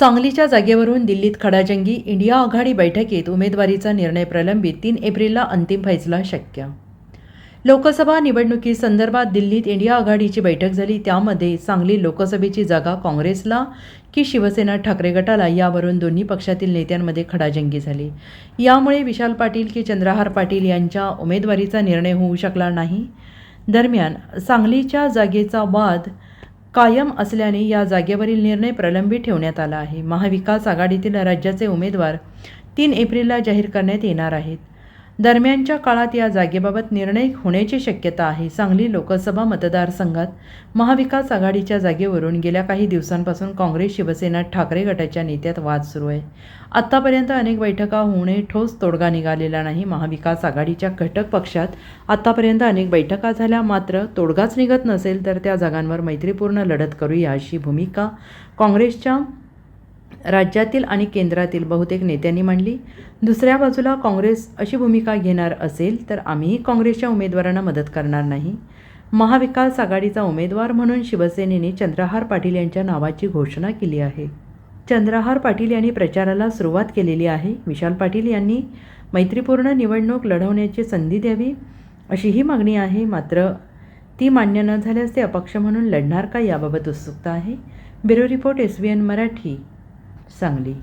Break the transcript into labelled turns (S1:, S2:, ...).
S1: सांगलीच्या जागेवरून दिल्लीत खडाजंगी इंडिया आघाडी बैठकीत उमेदवारीचा निर्णय प्रलंबित तीन एप्रिलला अंतिम फैसला शक्य. लोकसभा निवडणुकीसंदर्भात दिल्लीत इंडिया आघाडीची बैठक झाली. त्यामध्ये सांगली लोकसभेची जागा काँग्रेसला की शिवसेना ठाकरे गटाला यावरून दोन्ही पक्षातील नेत्यांमध्ये खडाजंगी झाली. यामुळे विशाल पाटील की चंद्रहार पाटील यांच्या उमेदवारीचा निर्णय होऊ शकला नाही. दरम्यान सांगलीच्या जागेचा वाद कायम असल्याने या जागेवरील निर्णय प्रलंबित ठेवण्यात आला आहे. महाविकास आघाडीतील राज्याचे उमेदवार तीन एप्रिलला जाहीर करण्यात येणार आहेत. दरम्यानच्या काळात या जागेबाबत निर्णय होण्याची शक्यता आहे सांगली लोकसभा मतदारसंघात महाविकास आघाडीच्या जागेवरून गेल्या काही दिवसांपासून काँग्रेस शिवसेना ठाकरे गटाच्या नेत्यात वाद सुरू आहे. आत्तापर्यंत अनेक बैठका होणे ठोस तोडगा निघालेला नाही. महाविकास आघाडीच्या घटक पक्षात आत्तापर्यंत अनेक बैठका झाल्या. मात्र तोडगाच निघत नसेल तर त्या जागांवर मैत्रीपूर्ण लढत करूया अशी भूमिका काँग्रेसच्या राज्यातील आणि केंद्रातील बहुतेक नेत्यांनी मांडली. दुसऱ्या बाजूला काँग्रेस अशी भूमिका घेणार असेल तर आम्हीही काँग्रेसच्या उमेदवारांना मदत करणार नाही. महाविकास आघाडीचा उमेदवार म्हणून शिवसेनेने चंद्रहार पाटील यांच्या नावाची घोषणा केली आहे. चंद्रहार पाटील यांनी प्रचाराला सुरुवात केलेली आहे. विशाल पाटील यांनी मैत्रीपूर्ण निवडणूक लढवण्याची संधी द्यावी अशीही मागणी आहे. मात्र ती मान्य न झाल्यास ते अपक्ष म्हणून लढणार का याबाबत उत्सुकता आहे. Bureau report S B N Marathi. Sangli